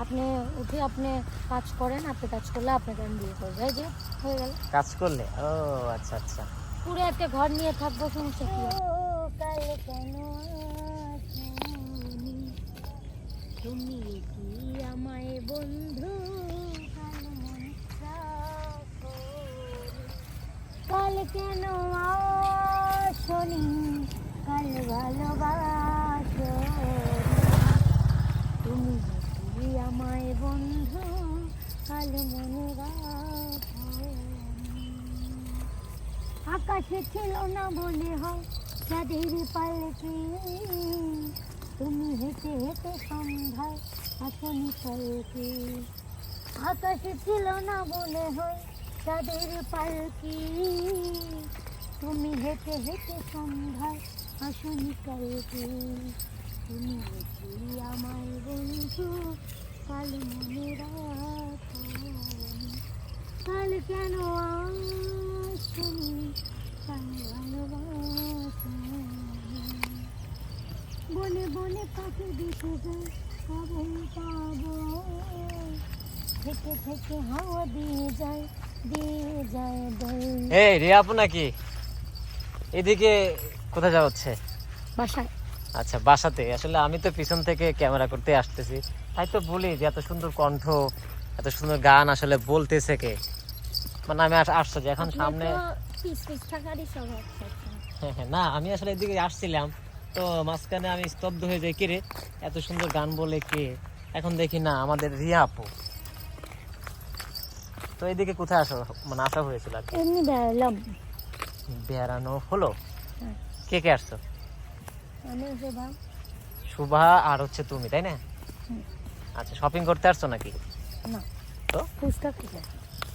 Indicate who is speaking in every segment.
Speaker 1: আপনি উঠে আপনি কাজ করেন আপনি কাজ করলে আপনাকে আমি বিয়ে করব এই যে হয়ে গেল।
Speaker 2: কাজ করলে? ও আচ্ছা আচ্ছা।
Speaker 1: পুরো একটা ঘর নিয়ে থাকব সমস্যা কি? কাল কেন? তুমি কি আমায় বন্ধু? কাল মনে কেন আসনি? কাল ভালোবাসো আকাশে ছিল না বলে হয়। চাঁদের পালকি তুমি হেঁটে হেঁটে সন্ধ্যায় আসনি পালকি আকাশে ছিল না বলে হয় চাঁদের পালকি তুমি হেঁটে হেঁটে সন্ধ্যায় আসনি কালকে তুমি কি আমায় বন্ধু, কাল মনে রাখো। কাল কেন বনে বনে পাখি দিশে যায়। পাবো পাবো থেকে থেকে হাওয়া দিয়ে যায় দিয়ে যায় দই।
Speaker 2: এই রে আপু নাকি? এদিকে কোথায় যাওয়া হচ্ছে?
Speaker 1: বাসায়।
Speaker 2: আচ্ছা বাসাতে। আসলে আমি তো পিছন থেকে ক্যামেরা করতে আসতেছি। তাই তো বলি যে এত সুন্দর কণ্ঠ এত সুন্দর গান আসলে বলতেছে কে? মানে আমি আস- আশ্চর্য এখন সামনে হ্যাঁ, হ্যাঁ, না আমি আসলে এদিকে আসছিলাম। তো মাঝখানে আমি স্তব্ধ হয়ে যাই কিরে এত সুন্দর গান বলে কে? এখন দেখি না আমাদের রিয়া আপু। তো এদিকে কোথায় আসা? মানে আসা হয়েছিল আর
Speaker 1: এমনি বেড়ালাম।
Speaker 2: বেড়ানো হলো?
Speaker 1: হ্যাঁ।
Speaker 2: কে কে আসছো?
Speaker 1: আমি শোভা।
Speaker 2: শুভা আর হচ্ছে তুমি তাই না? আচ্ছা শপিং করতে আসছো নাকি?
Speaker 1: না।
Speaker 2: তো?
Speaker 1: ফুচকা খেতে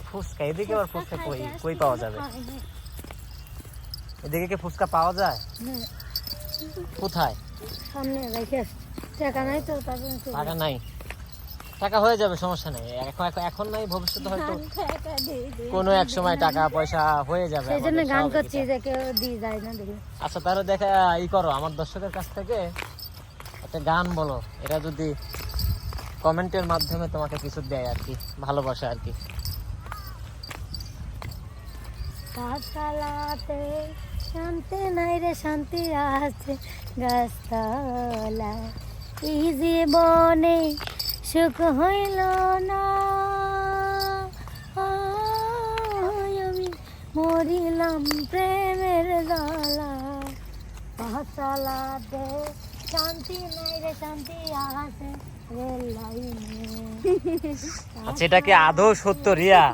Speaker 2: ফুচকা এদিকে আবার ফুচকা কই কই পাওয়া যাবে? এদিকে কি ফুচকা পাওয়া যায়? কোথায়?
Speaker 1: সামনে রেখে টাকা নাই তো
Speaker 2: টাকা নাই। টাকা হয়ে যাবে সমস্যা নেই। এখন এখন- নাই ভবিষ্যতে হয়তো। কোনো এক সময় টাকা পয়সা হয়ে যাবে
Speaker 1: সেই জন্য গান করছি যে কেউ দিয়ে যায় না দেখি।
Speaker 2: আচ্ছা তাহলে দেখা ই করো আমার দর্শকের কাছ থেকে একটা গান বলো। এটা যদি কমেন্টের মাধ্যমে তোমাকে কিছু দেয় আর কি ভালোবাসা আর কি।
Speaker 1: শান্তি নাই রে শান্তি আছে গাছতলা। এই জীবনে সুখ হইল না? আমি মরিলাম প্রেমের জ্বালা। গাছতলাতে শান্তি নাই রে শান্তি আছে
Speaker 2: আচ্ছা এটা কি আদৌ সত্য রিয়া?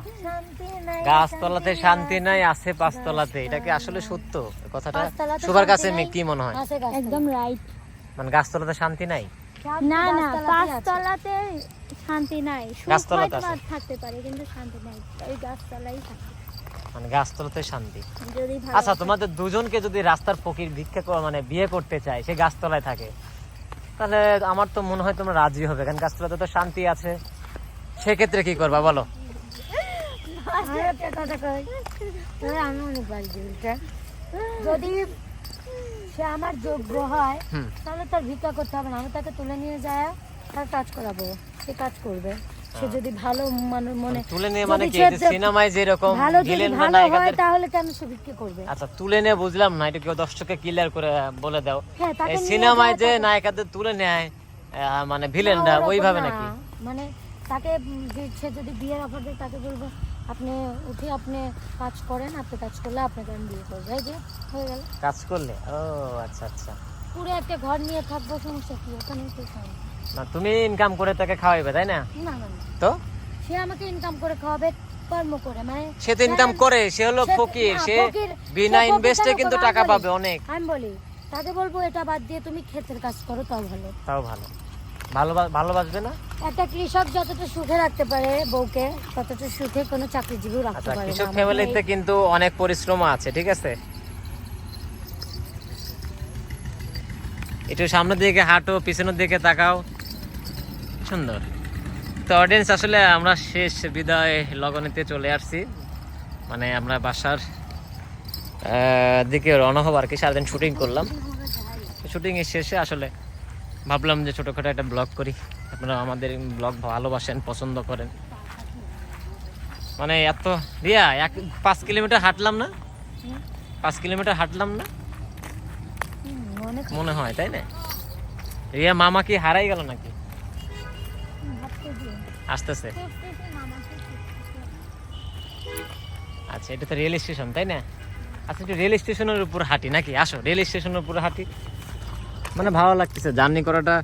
Speaker 2: গাছতলাতে শান্তি নাই আছে পাঁচতলাতে। এটা কি আসলে সত্য? কথাটা
Speaker 1: পাঁচতলাতে
Speaker 2: সবার কাছে। কি মনে হয়?
Speaker 1: একদম রাইট
Speaker 2: মানে গাছতলাতে শান্তি নাই?
Speaker 1: না না
Speaker 3: গাছতলাতে শান্তি নাই।
Speaker 2: গাছতলাতে
Speaker 3: থাকতে পারে কিন্তু শান্তি নাই। ওই গাছতলাই থাকে।
Speaker 2: মানে গাছতলাতে শান্তি। আচ্ছা তোমাদের দুজনকে যদি রাস্তার ফকির ভিক্ষা মানে বিয়ে করতে চায় সে গাছতলায় থাকে তাহলে আমার তো মনে হয় তোমরা রাজি হবে কারণ গাছতলাতে তো শান্তি আছে। সেক্ষেত্রে কি করবা বলো?
Speaker 1: আমি অনেক পারি যদি সে আমার যোগ্য হয় তাহলে তার ভিক্ষা করতে হবে না আমি তাকে তুলে নিয়ে যায় তার কাজ করাবো সে কাজ করবে সে যদি ভালো মনে
Speaker 2: তুলে নিয়ে মানে কি এই যে সিনেমায় যেরকম
Speaker 1: ভালো যদি
Speaker 2: ভিলেন
Speaker 1: ভালো হয় তাহলে কেন সে করবে?
Speaker 2: আচ্ছা তুলে নিয়ে বুঝলাম না এটা কেউ দর্শককে ক্লিয়ার করে বলে দাও।
Speaker 1: হ্যাঁ তাকে
Speaker 2: এই সিনেমায় যে নায়িকাদের তুলে নেয় মানে ভিলেনরা ওইভাবে। নাকি?
Speaker 1: মানে তাকে সে যদি বিয়ের অফার দেয় তাকে বলব আপনি উঠে আপনি কাজ করেন আপনি কাজ করলে আপনাকে আমি বিয়ে করব এই যে হয়ে গেল।
Speaker 2: কাজ করলে? ও আচ্ছা আচ্ছা।
Speaker 1: পুরো একটা ঘর নিয়ে থাকব সমস্যা কি? ওখানে তো।
Speaker 2: না তুমি ইনকাম করে তাকে খাওয়াইবে তাই না?
Speaker 1: না না
Speaker 2: তো?
Speaker 1: সে আমাকে ইনকাম করে খাওয়াবে কর্ম করে মানে
Speaker 2: সে তো ইনকাম করে সে হলো ফকির সে বিনা ইনভেস্টে কিন্তু টাকা পাবে অনেক।
Speaker 1: আমি বলি তাকে বলব এটা বাদ দিয়ে তুমি ক্ষেতের কাজ করো তাও ভালো।
Speaker 2: তাও ভালো। ভালো ভালোবাসবে না?
Speaker 1: একটা কৃষক যতটা সুখে রাখতে পারে বউকে ততটা সুখে কোনো চাকরিজীবীও রাখতে
Speaker 2: আচ্ছা
Speaker 1: পারে
Speaker 2: কৃষক ফ্যামিলিতে কিন্তু অনেক পরিশ্রম আছে ঠিক আছে? একটু সামনের দিকে হাঁটো পিছনের দিকে তাকাও। সুন্দর। তো অডিয়েন্স আসলে আমরা শেষ বিদায় লগনেতে চলে আসছি। মানে আমরা বাসার আহ, দিকে রওনা হব আর কি সারাদিন শুটিং করলাম। শুটিং এর শেষে আসলে ভাবলাম যে ছোটখাটো একটা ব্লগ করি। আপনারা আমাদের ব্লগ ভালোবাসেন পছন্দ করেন। মানে এত রিয়া এক পাঁচ কিলোমিটার হাঁটলাম না? পাঁচ কিলোমিটার হাঁটলাম না? মনে হয় তাই না? রিয়া মামা কি হারাই গেল নাকি? আসতেছে। আচ্ছা এটা তো রেল স্টেশন তাই না? আচ্ছা একটু রেল স্টেশনের উপর হাঁটি নাকি? আসো রেল স্টেশনের উপর হাঁটি। মানে ভালো লাগতেছে। জার্নি করাটা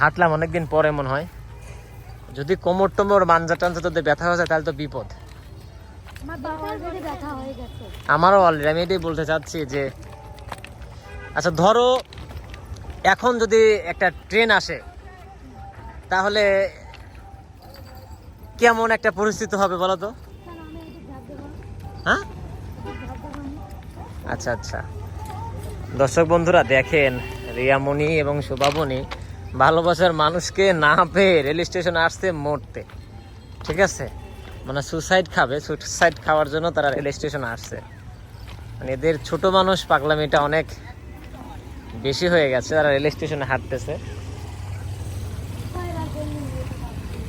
Speaker 2: হাঁটলাম অনেকদিন পরে মনে হয়। যদি কোমর টোমর মাঞ্জা টাঞ্জা তোদের ব্যথা হয়ে যায় তাহলে তো বিপদ।
Speaker 1: যদি
Speaker 2: আমারও অলরেডি আমি এটাই বলতে চাচ্ছি যে আচ্ছা ধরো এখন যদি একটা ট্রেন আসে তাহলে কেমন একটা পরিস্থিতি হবে বলো তো? হ্যাঁ? আচ্ছা আচ্ছা। দর্শক বন্ধুরা দেখেন রিয়ামণি এবং শোভাবনি ভালোবাসার মানুষকে না পেয়ে রেল স্টেশনে আসছে মরতে। ঠিক আছে? মানে সুসাইড খাবে। সুসাইড খাওয়ার জন্য তারা রেল স্টেশনে আসছে। মানে এদের ছোট মানুষ পাগলামিটা অনেক বেশি হয়ে গেছে। তারা রেল স্টেশনে হাঁটতেছে।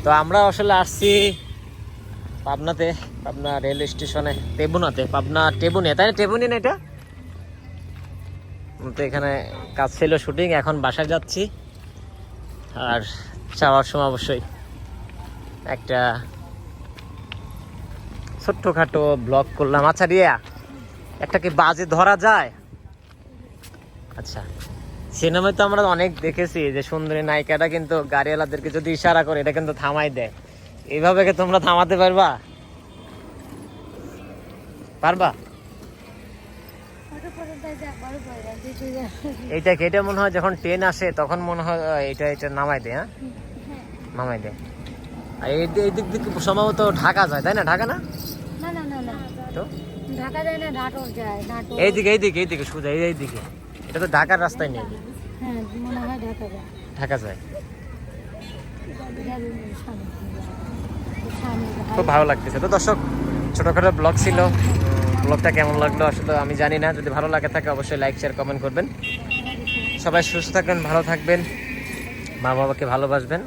Speaker 2: তো আমরা আসলে আসছি পাবনাতে, পাবনা রেল স্টেশনে, টেবুনাতে। পাবনা টেবুনিয়া তাই টেবুনি না এটা? তো এখানে কাজ ছিল শুটিং, এখন বাসায় যাচ্ছি। আর যাওয়ার সময় অবশ্যই একটা ছোট্টখাটো ব্লগ করলাম। আচ্ছা রিয়া, একটা কি বাজে ধরা যায়? আচ্ছা সিনেমায় তো আমরা অনেক দেখেছি যে সুন্দরী নায়িকাটা কিন্তু গাড়িওয়ালাদেরকে যদি ইশারা করে, এটা কিন্তু থামাই দেয়। এইভাবে কি তোমরা থামাতে পারবা? পারবা
Speaker 1: অটো পর্যন্ত যা বড় পয়রা দিতে যা
Speaker 2: এইটা কেটে মনে হয় যখন ট্রেন আসে তখন মনে হয় এটা এটা নামাই দেয় হ্যাঁ? নামাই দেয় আর এই দিক দিক সম্ভবত ঢাকা যায় তাই না? ঢাকা না?
Speaker 1: না না না না।
Speaker 2: তো?
Speaker 1: ঢাকা যায় না নাটোর যায় নাটোর।
Speaker 2: এইদিকে এইদিকে এইদিকে সোজা এই এইদিকে। এটা তো ঢাকার রাস্তায় নেই।
Speaker 1: হ্যাঁ মনে হয় ঢাকা যায়।
Speaker 2: ঢাকা যায়। খুব ভালো লাগতেছে। তো দর্শক ছোটখাটো ব্লগ ছিল। ব্লগটা কেমন লাগল আসলে আমি জানি না। যদি ভালো লাগে থাকে অবশ্যই লাইক শেয়ার কমেন্ট করবেন। সবাই সুস্থ থাকবেন, ভালো থাকবেন। মা বাবাকে ভালোবাসবেন।